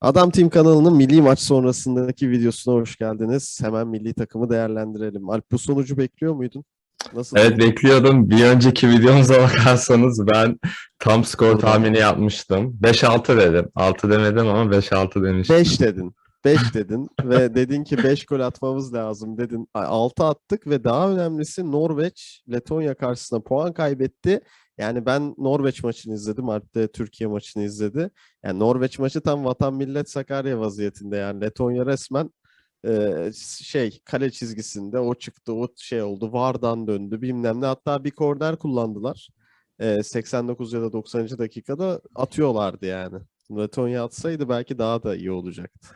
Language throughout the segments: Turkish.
Adam Team kanalının milli maç sonrasındaki videosuna hoş geldiniz. Hemen milli takımı değerlendirelim. Alp bu sonucu bekliyor muydun? Nasıl? Evet bekliyordum. Bir önceki videomuza bakarsanız ben tam skor tahmini yapmıştım. 5-6 dedim. 6 demedim ama 5-6 demiştim. 5 dedin. 5 dedin ve dedin ki 5 gol atmamız lazım dedin. 6 attık ve daha önemlisi Norveç Letonya karşısında puan kaybetti. Yani ben Norveç maçını izledim. Alp de Türkiye maçını izledi. Yani Norveç maçı tam vatan millet Sakarya vaziyetinde. Yani Letonya resmen e, şey kale çizgisinde o çıktı o şey oldu vardan döndü bilmem ne hatta bir korner kullandılar. E, 89 ya da 90. dakikada atıyorlardı yani. Letonya atsaydı belki daha da iyi olacaktı.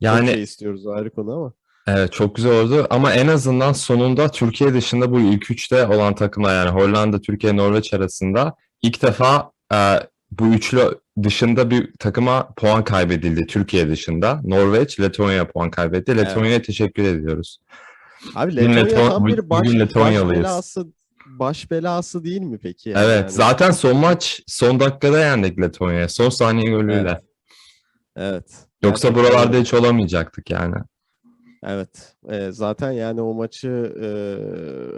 Yani Yani şey istiyoruz ayrı konu ama. Evet çok güzel oldu ama en azından sonunda Türkiye dışında bu ilk üçte olan takımlar yani Hollanda, Türkiye, Norveç arasında ilk defa e, bu üçlü dışında bir takıma puan kaybedildi Türkiye dışında. Norveç, Letonya puan kaybetti. Evet. Letonya'ya teşekkür ediyoruz. Abi Letonya Leton- tam bir baş, baş belası baş belası değil mi peki? yani? Evet, Yani- zaten son maç son dakikada yendik Letonya'ya. Son saniye golüyle. Evet. Evet. Yoksa Gerçekten buralarda hiç olamayacaktık yani. Evet. Ee, zaten yani o maçı e,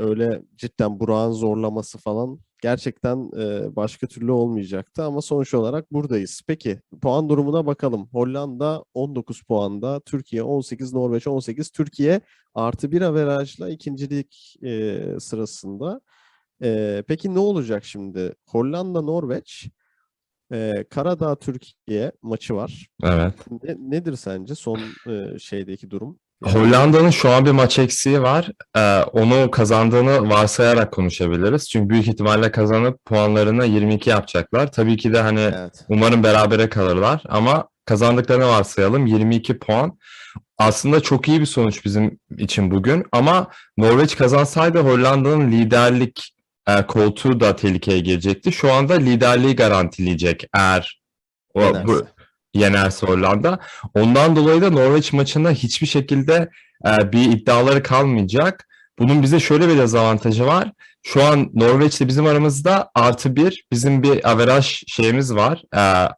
öyle cidden Burak'ın zorlaması falan gerçekten e, başka türlü olmayacaktı ama sonuç olarak buradayız. Peki puan durumuna bakalım. Hollanda 19 puanda, Türkiye 18, Norveç 18. Türkiye artı bir averajla ikincilik e, sırasında. E, peki ne olacak şimdi? Hollanda, Norveç, e, Karadağ, Türkiye maçı var. Evet. Ne, nedir sence son e, şeydeki durum? Hollanda'nın şu an bir maç eksiği var. Ee, onu kazandığını varsayarak konuşabiliriz. Çünkü büyük ihtimalle kazanıp puanlarını 22 yapacaklar. Tabii ki de hani Evet. umarım berabere kalırlar ama kazandıklarını varsayalım. 22 puan. Aslında çok iyi bir sonuç bizim için bugün ama Norveç kazansaydı Hollanda'nın liderlik e, koltuğu da tehlikeye girecekti. Şu anda liderliği garantileyecek eğer o, bu, yenerse Hollanda. Ondan dolayı da Norveç maçında hiçbir şekilde e, bir iddiaları kalmayacak. Bunun bize şöyle bir dezavantajı var. Şu an Norveç'le bizim aramızda artı bir bizim bir averaj şeyimiz var. e,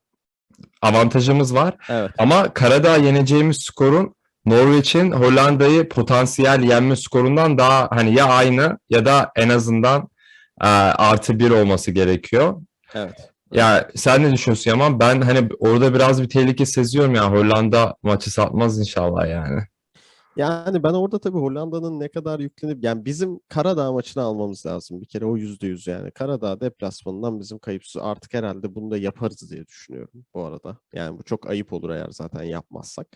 avantajımız var. Evet. Ama Karadağ yeneceğimiz skorun Norveç'in Hollanda'yı potansiyel yenme skorundan daha hani ya aynı ya da en azından e, artı bir olması gerekiyor. Evet. Ya sen ne düşünüyorsun Yaman? Ben hani orada biraz bir tehlike seziyorum ya. Hollanda maçı satmaz inşallah yani. Yani ben orada tabii Hollanda'nın ne kadar yüklenip yani bizim Karadağ maçını almamız lazım. Bir kere o yüzde yüz yani. Karadağ deplasmanından bizim kayıpsız artık herhalde bunu da yaparız diye düşünüyorum bu arada. Yani bu çok ayıp olur eğer zaten yapmazsak.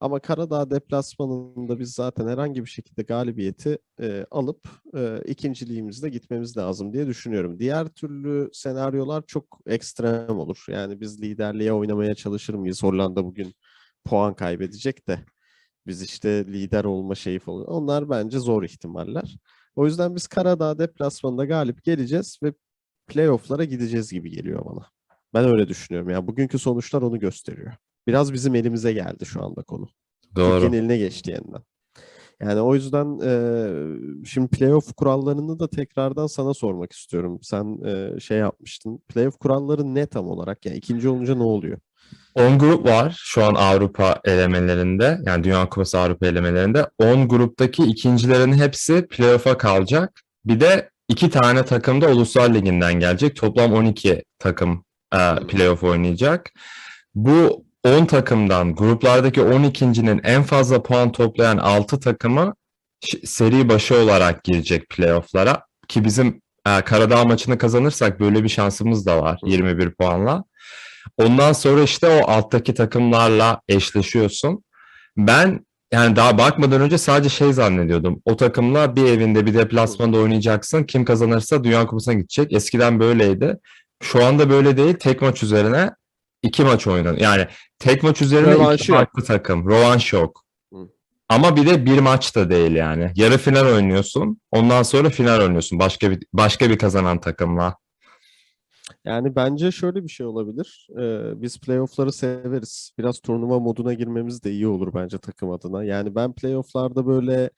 Ama Karadağ deplasmanında biz zaten herhangi bir şekilde galibiyeti e, alıp e, ikinciliğimizde gitmemiz lazım diye düşünüyorum. Diğer türlü senaryolar çok ekstrem olur. Yani biz liderliğe oynamaya çalışır mıyız? Hollanda bugün puan kaybedecek de biz işte lider olma şeyi falan. Onlar bence zor ihtimaller. O yüzden biz Karadağ deplasmanında galip geleceğiz ve playoff'lara gideceğiz gibi geliyor bana. Ben öyle düşünüyorum. Yani bugünkü sonuçlar onu gösteriyor. Biraz bizim elimize geldi şu anda konu. Doğru. Türkiye'nin eline geçti yeniden. Yani o yüzden e, şimdi playoff kurallarını da tekrardan sana sormak istiyorum. Sen e, şey yapmıştın. Playoff kuralları ne tam olarak? Yani ikinci olunca ne oluyor? 10 grup var şu an Avrupa elemelerinde. Yani Dünya Kupası Avrupa elemelerinde. 10 gruptaki ikincilerin hepsi playoff'a kalacak. Bir de iki tane takım da Uluslar Ligi'nden gelecek. Toplam 12 takım e, playoff oynayacak. Bu 10 takımdan gruplardaki 12.'nin en fazla puan toplayan 6 takımı seri başı olarak girecek playoff'lara. Ki bizim e, Karadağ maçını kazanırsak böyle bir şansımız da var 21 puanla. Ondan sonra işte o alttaki takımlarla eşleşiyorsun. Ben yani daha bakmadan önce sadece şey zannediyordum. O takımla bir evinde bir deplasmanda oynayacaksın. Kim kazanırsa Dünya Kupası'na gidecek. Eskiden böyleydi. Şu anda böyle değil. Tek maç üzerine iki maç oynanıyor. Yani tek maç üzerine Rövanşı iki yok. farklı takım. Rövanş yok. Hı. Ama bir de bir maç da değil yani. Yarı final oynuyorsun. Ondan sonra final oynuyorsun. Başka bir başka bir kazanan takımla. Yani bence şöyle bir şey olabilir. Ee, biz playoff'ları severiz. Biraz turnuva moduna girmemiz de iyi olur bence takım adına. Yani ben playoff'larda böyle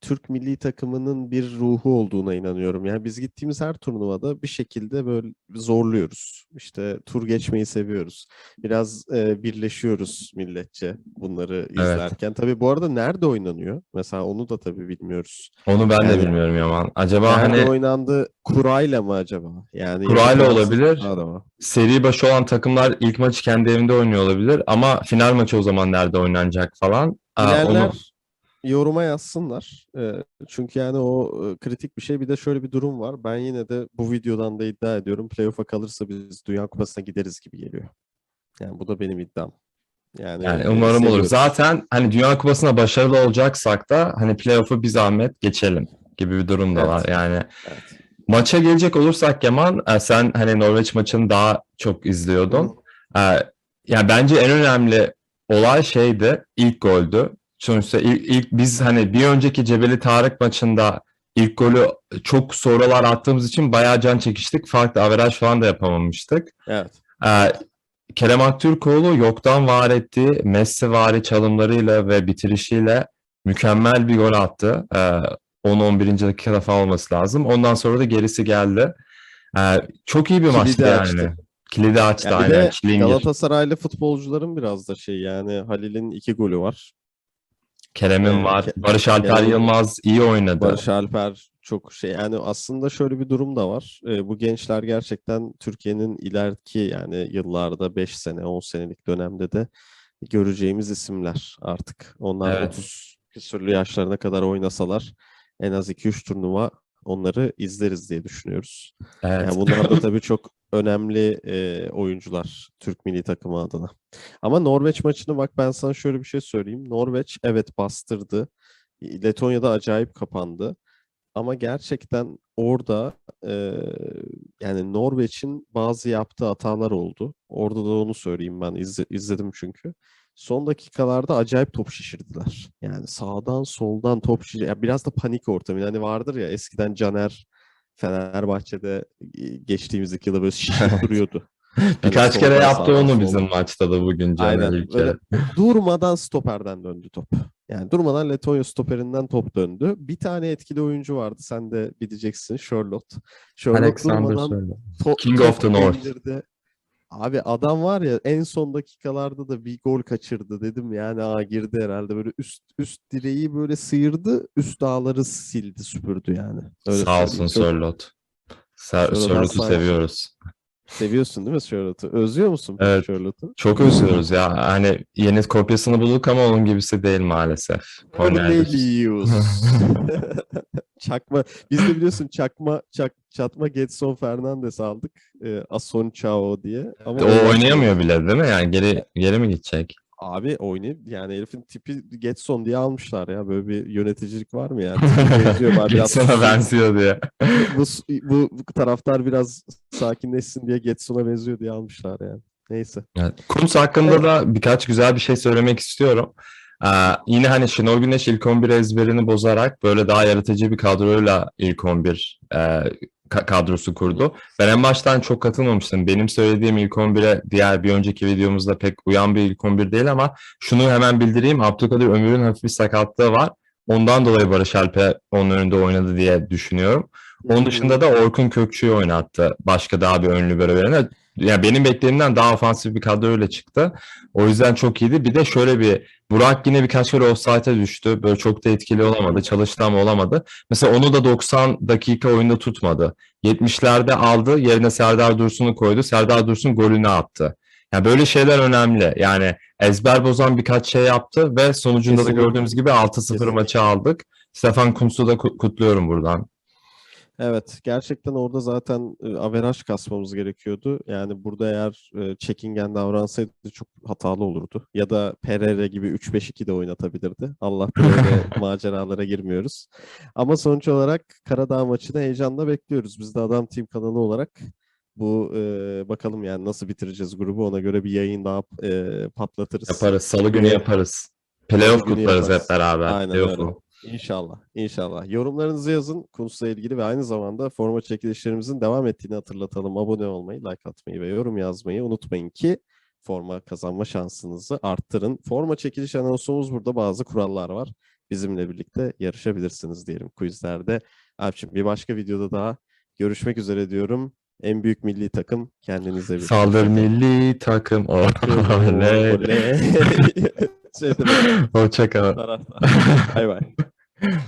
Türk milli takımının bir ruhu olduğuna inanıyorum. Yani biz gittiğimiz her turnuvada bir şekilde böyle zorluyoruz. İşte tur geçmeyi seviyoruz. Biraz e, birleşiyoruz milletçe bunları izlerken. Tabii bu arada nerede oynanıyor? Mesela onu da tabii bilmiyoruz. Onu ben de Yani- bilmiyorum Yaman. Acaba Nerede hani oynandı? Kurayla mı acaba? Yani Kurayla olabilir. sahada mı? seri başı olan takımlar ilk maçı kendi evinde oynuyor olabilir ama final maçı o zaman nerede oynanacak falan. Aa, onu yoruma yazsınlar. Çünkü yani o e, kritik bir şey. Bir de şöyle bir durum var. Ben yine de bu videodan da iddia ediyorum. Playoff'a kalırsa biz Dünya Kupası'na gideriz gibi geliyor. Yani bu da benim iddiam. Yani, yani e, umarım olur. Zaten hani Dünya Kupası'na başarılı olacaksak da hani playoff'u bir zahmet geçelim gibi bir durum da Evet. var. Yani Evet. maça gelecek olursak Yaman e, sen hani Norveç maçını daha çok izliyordun. Ee, yani bence en önemli olay şeydi, ilk goldü. Sonuçta ilk, ilk biz hani bir önceki Cebeli Tarık maçında ilk golü çok sonralar attığımız için bayağı can çekiştik. Farklı averaj falan da yapamamıştık. Evet. Ee, Kerem Aktürkoğlu yoktan var ettiği Messi vari çalımlarıyla ve bitirişiyle mükemmel bir gol attı. Ee, 10-11. dakikada falan olması lazım. Ondan sonra da gerisi geldi. Ee, çok iyi bir Kilidi maçtı yani. açtı. Kilidi açtı Yani aynen. de. Galatasaraylı futbolcuların biraz da şey yani Halil'in iki golü var. Kerem'in Ee, var. Ke- Barış Alper Kerem- Yılmaz iyi oynadı. Barış Alper çok şey yani aslında şöyle bir durum da var. Ee, bu gençler gerçekten Türkiye'nin ileriki yani yıllarda 5 sene 10 senelik dönemde de göreceğimiz isimler artık. Onlar Evet. 30 küsürlü yaşlarına kadar oynasalar en az 2-3 turnuva onları izleriz diye düşünüyoruz. Evet. Yani bunlar da tabii çok önemli e, oyuncular Türk milli takımı adına. Ama Norveç maçını bak ben sana şöyle bir şey söyleyeyim. Norveç evet bastırdı. Letonya'da acayip kapandı. Ama gerçekten orada e, yani Norveç'in bazı yaptığı hatalar oldu. Orada da onu söyleyeyim ben izle- izledim çünkü. Son dakikalarda acayip top şişirdiler. Yani sağdan soldan top şişir. Ya biraz da panik ortamı. Yani vardır ya eskiden Caner Fenerbahçe'de e, geçtiğimiz iki yılda böyle şişirip duruyordu. Birkaç Hani kere yaptı onu bizim maçta da bugün Caner Aynen. Durmadan stoperden döndü top. Yani durmadan Letonya stoperinden top döndü. Bir tane etkili oyuncu vardı. Sen de bileceksin. Charlotte. Charlotte Alexander durmadan to- King of the North. indirdi. Abi adam var ya en son dakikalarda da bir gol kaçırdı dedim yani aa girdi herhalde böyle üst üst direği böyle sıyırdı üst dağları sildi süpürdü yani. Öyle Sağ olsun Sörlot. Sörlot'u seviyoruz. Seviyorsun değil mi Charlotte'u? Özlüyor musun Evet. Charlotte'u? Çok özlüyoruz ya. Hani yeni kopyasını bulduk ama onun gibisi değil maalesef. Cornelius. Çakma. Biz de biliyorsun çakma çak, çatma Getson Fernandes aldık. E, Ason Chao diye. Ama O oynayamıyor bile değil mi? Yani geri geri mi gidecek? Abi oynayıp yani herifin tipi Getson diye almışlar ya. Böyle bir yöneticilik var mı biraz Getson'a benziyor diye. bu, bu, bu taraftar biraz sakinleşsin diye Getson'a benziyor diye almışlar yani. Neyse. Evet. Kuntz hakkında da birkaç güzel bir şey söylemek istiyorum. Ee, yine hani Şenol Güneş ilk 11 ezberini bozarak böyle daha yaratıcı bir kadroyla ilk 11 e, ka- kadrosu kurdu. Ben en baştan çok katılmamıştım. Benim söylediğim ilk 11'e diğer bir önceki videomuzda pek uyan bir ilk 11 değil ama şunu hemen bildireyim. Abdülkadir Ömür'ün hafif bir sakatlığı var. Ondan dolayı Barış Alper onun önünde oynadı diye düşünüyorum. Onun dışında da Orkun Kökçü'yü oynattı. Başka daha bir ön libero Yani benim beklediğimden daha ofansif bir kadroyla çıktı. O yüzden çok iyiydi. Bir de şöyle bir Burak yine birkaç kere offside'e düştü. Böyle çok da etkili olamadı. Çalıştı ama olamadı. Mesela onu da 90 dakika oyunda tutmadı. 70'lerde aldı. Yerine Serdar Dursun'u koydu. Serdar Dursun golünü attı. Yani böyle şeyler önemli. Yani ezber bozan birkaç şey yaptı ve sonucunda Kesinlikle. da gördüğümüz gibi 6-0 Kesinlikle. maçı aldık. Stefan Kuntz'u da ku- kutluyorum buradan. Evet, gerçekten orada zaten e, averaj kasmamız gerekiyordu. Yani burada eğer e, çekingen davransaydı çok hatalı olurdu. Ya da Pereira gibi 3-5-2 de oynatabilirdi. Allah böyle maceralara girmiyoruz. Ama sonuç olarak Karadağ maçını heyecanla bekliyoruz. Biz de Adam Team kanalı olarak bu e, bakalım yani nasıl bitireceğiz grubu ona göre bir yayın daha e, patlatırız. Yaparız. Salı günü yaparız. Playoff günü kutlarız yaparız. hep beraber. Aynen Playoff'u. öyle. İnşallah, inşallah. Yorumlarınızı yazın Kuntz'la ilgili ve aynı zamanda forma çekilişlerimizin devam ettiğini hatırlatalım. Abone olmayı, like atmayı ve yorum yazmayı unutmayın ki forma kazanma şansınızı arttırın. Forma çekiliş anonsumuz burada bazı kurallar var. bizimle birlikte yarışabilirsiniz diyelim quizlerde. Alpçim bir başka videoda daha görüşmek üzere diyorum. En büyük milli takım kendinize bir Saldır milli takım. Oley. We'll check out. Bye bye.